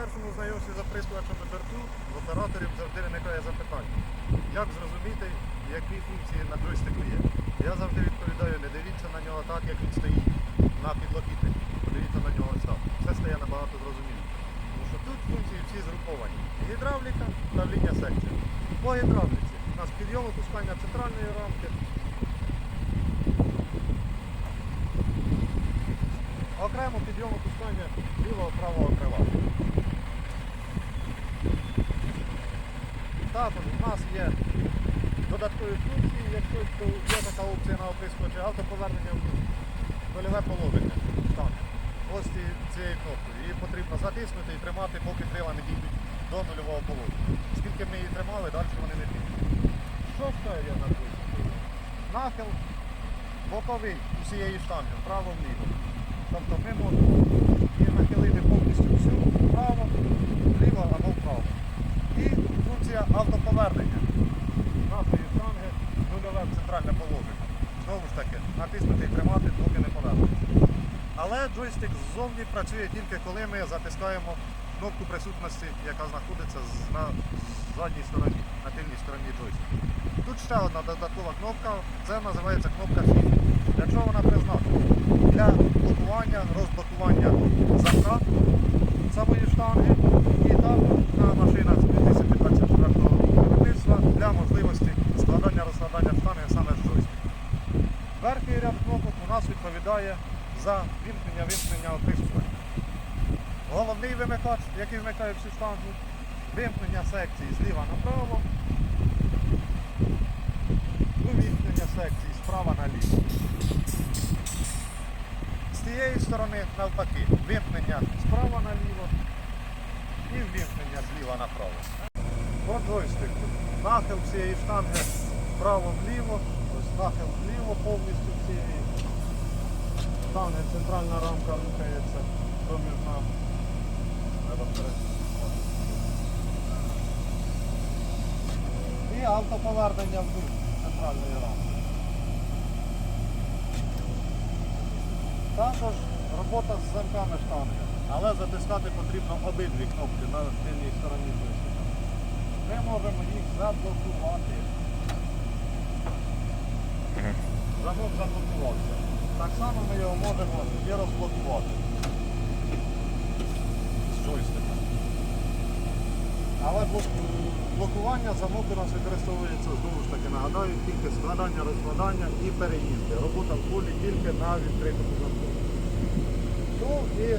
першому знайомстві з оприскувачами берту в операторів завжди виникає запитання, як зрозуміти, які функції на джойстику є. Я завжди відповідаю, не дивіться на нього так, як він стоїть на підлокітнику. Подивіться на нього ось так. Все стає набагато зрозуміліше. Тому що тут функції всі згруповані. Гідравліка, правління секції. По гідравліці у нас підйом опускання центральної рамки, окремо підйом опускання лівого правого крила. Також у нас є додаткові функції, якщо є така опція на оприскувачі, автоповернення в нульове положення. Так. Ось ці- цією кнопкою. Її потрібно затиснути і тримати, поки крила не дійдуть до нульового положення. Скільки ми її тримали, далі вони не підуть. Що ще є на джойстику? Нахил боковий усієї штанги, вправо-вліво. Тобто ми можемо її нахилити повністю всю вправо. І функція автоповернення нашої штанги нульове в центральне положення. Знову ж таки, натиснути і тримати, доки не повернеться. Але джойстик ззовні працює тільки коли ми затискаємо кнопку присутності, яка знаходиться на задній стороні, на тильній стороні джойстика. Тут ще одна додаткова кнопка, це називається кнопка Shift. Якщо вона призначена для блокування, розблокування замка самої штанги і також на машинах з 2024 року виробництва для можливості складання розкладання штанги саме з джойстика. Верхній ряд кнопок у нас відповідає за вімкнення вимкнення оприскування. Головний вимикач, який вмикає всю штангу, вимкнення секції зліва направо, увімкнення секції справа наліво. З тієї сторони навпаки, вимкнення справа наліво і вимкнення зліва направо. По джойстику. Нахил цієї штанги вправо-вліво, нахил вліво повністю штанги, центральна рамка рухається проміжна. І автоповернення вниз центральної рамки. Також робота з замками штанги, але затискати потрібно обидві кнопки на тильній стороні джойстика. Ми можемо їх заблокувати. Замок заблокувався. Так само ми його можемо і розблокувати з джойстика. Але блок- блокування замок у нас використовується знову ж таки, нагадаю, тільки складання, розкладання і переїзди. Робота в полі тільки на відкритому замку. Ну і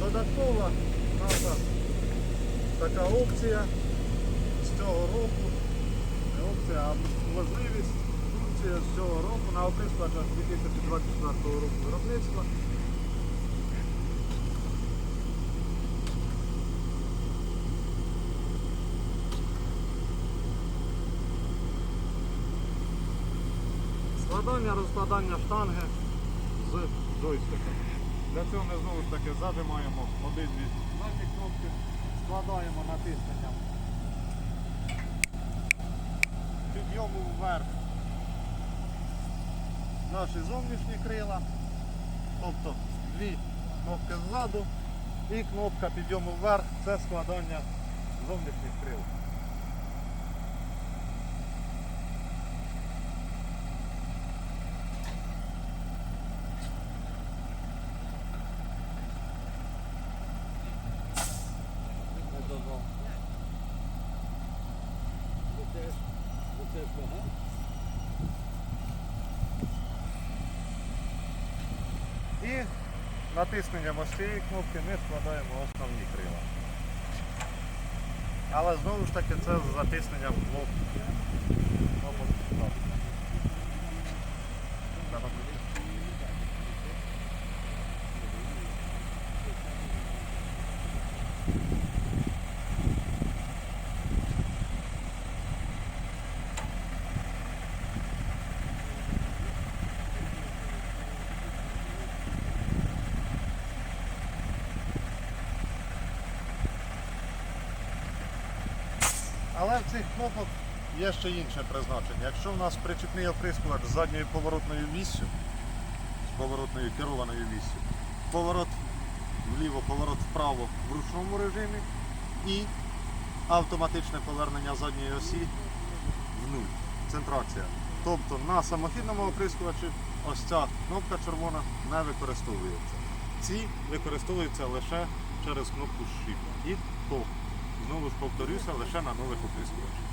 додаткова наша така опція з цього року. Не а можливість функція з цього року на опискувачах 2024 року виробництва. Складання, розкладання штанги з джойстика. Для цього ми знову ж таки зажимаємо обидві наші кнопки, складаємо натисненням підйому вверх наші зовнішні крила, тобто дві кнопки ззаду і кнопка підйому вверх це складання зовнішніх крил. І натисненням ось цієї кнопки ми складаємо основні крила. Але знову ж таки це з затисненням блок. Але в цих кнопок є ще інше призначення. Якщо в нас причепний оприскувач з задньою поворотною віссю, з поворотною керованою віссю. Поворот вліво, поворот вправо в ручному режимі і автоматичне повернення задньої осі в нуль. Центрація. Тобто на самохідному оприскувачі ось ця кнопка червона не використовується. Ці використовуються лише через кнопку Shift. І то, знову ж повторюся, лише на нових оприскувачах.